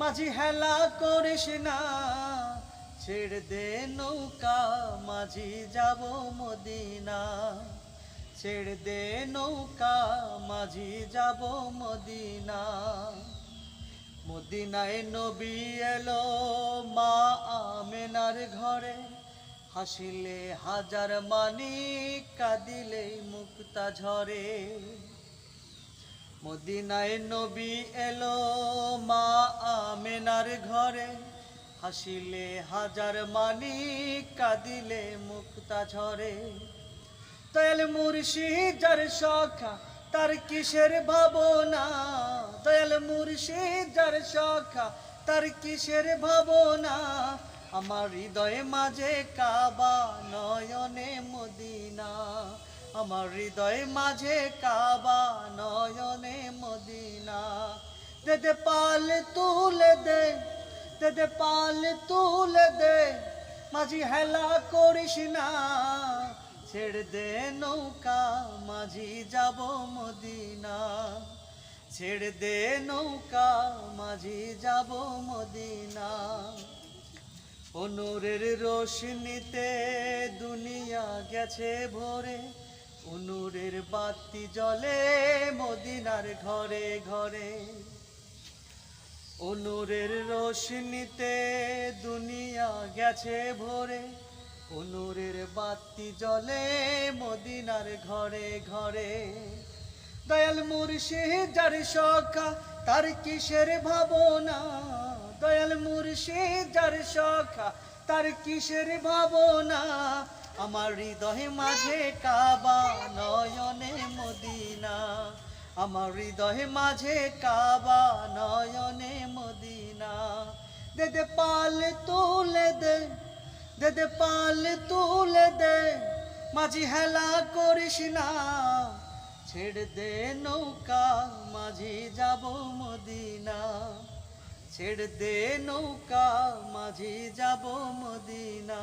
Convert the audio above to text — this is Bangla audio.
মাঝি হেলা করিস না, ছেড়ে দে নৌকা, মাঝি যাব মদিনা। ছেড়ে দে নৌকা, মাঝি যাব মদিনা। মদিনায় নবী এলো মা আমেনার ঘরে, হাসিলে হাজার মানি কাঁদিলে মুক্তা ঝরে। মদিনায় নবী এলো মা আমেনার ঘরে। হাসিলে হাজার মানি কাঁদিলে মুক্তা ঝরে। দয়াল মুর্শিদ, যার সখা, তার কিসের ভাবনা? দয়াল মুর্শিদ, যার সখা, তার কিসের ভাবনা? আমার হৃদয়ে মাঝে কাবা নয়নে মদিনা। আমার হৃদয়ে মাঝে কাবা নয়নে মদিনা। দে দে পাল তুলে দে দে দে পাল তুলে দে, মাঝি হেলা করিস না। ছেড়ে দে নৌকা, মাঝি যাব মদিনা। ছেড়ে দে নৌকা, মাঝি যাব মদিনা। অনুরের রোশনিতে দুনিয়া গেছে ভরে অনুরের বাতি জ্বলে মদিনার ঘরে ঘরে। অনুরের রোশনিতে দুনিয়া গেছে ভরে। অনুরের বাতি জ্বলে মদিনার ঘরে ঘরে। দয়াল মুর্শিদ যার সখা, তার কিসের ভাবনা? দয়াল মুর্শিদ যার সখা, তার কিসের ভাবনা? আমার হৃদয়ে মাঝে কাবা, নয়নে মদিনা। আমার হৃদয়ে মাঝে কাবা, নয়নে মদিনা। দে দে পাল তুলে দে দে দে পাল তুলে দে। মাঝি হেলা করিস না, ছেড়ে দে নৌকা, মাঝি যাব মদিনা। ছেড়ে দে নৌকা, মাঝি যাব মদিনা।